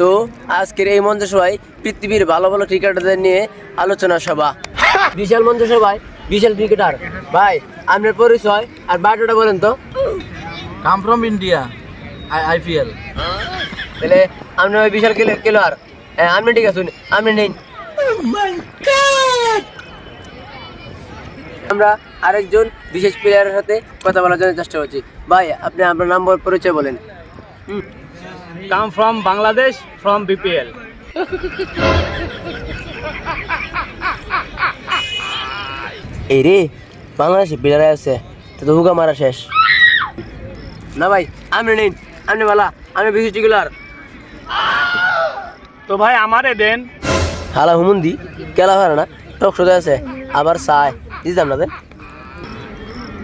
তো আজকের এই মঞ্চ সভায় পৃথিবীর ভালো ভালো ক্রিকেটারদের নিয়ে আলোচনা সভা। বিশাল মঞ্চ সভায় বিশাল ক্রিকেটার। ভাই আপনার পরিচয় আর বারোটা বলেন তো। from India. I, IPL. তাহলে আপনি ওই বিশাল খেলোয়াড়। হ্যাঁ আপনি ঠিক আছে আপনি নেই আমরা আরেকজন বিশেষ প্লেয়ারের সাথে কথা বলার জন্য চেষ্টা করছি। ভাই আপনি আপনার নাম্বার পরিচয় বলেন। Hmm come from Bangladesh from BPL এই রে বাংলাদেশে প্লেয়ার আছে তো তো হুকা মারা শেষ। না ভাই আপনি নেই আপনি বলা আমি বিশেষ খেলোয়াড় তো ভাই আমারে দেন। হালা হুমুন্দি কেলা ভাড়া না টক সোজা আছে আবার চায় দিতাম না দেন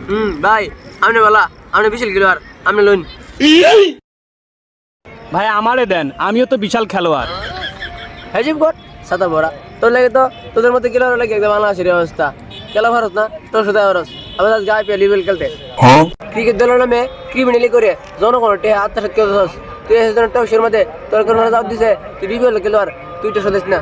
হুম ভাই আপনি বলা আপনি বিশাল খেলোয়াড় আপনি লোন ভাই আমারে দেন। আমিও তো বিশাল খেলোয়াড়। হেজিব কর। সাতা বড়া। তোর লাগে তো তোদের মধ্যে খেলোয়াড় লাগে একদম বাংলাদেশের অবস্থা। খেলা ভারত না তোর সাথে ভারত আবার আজ গায়ে পেয়ে লিবেল খেলতে। ক্রিকেট দলের নামে ক্রিমিনালি করে জনগণ টে আত্মসাত করে দোষ তুই এসে মধ্যে তোর কোনো দিছে? তুই বিবেল খেলোয়াড় তুই তো সদিস না।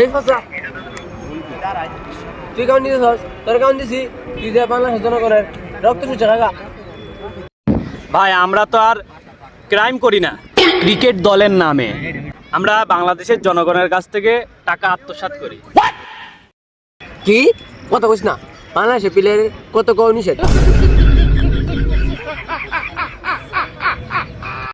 এই ফসা। তুই কেমন দিছিস তোর কেমন দিছি? তুই যে বাংলাদেশের করে রক্ত সুচে কাকা। ভাই আমরা তো আর ক্রাইম করি না। ক্রিকেট দলের নামে। আমরা বাংলাদেশের জনগণের কাছ থেকে টাকা আত্মসাৎ করি। কি? কত কইস না। বাংলাদেশে প্লেয়ারের কত কও নিষেধ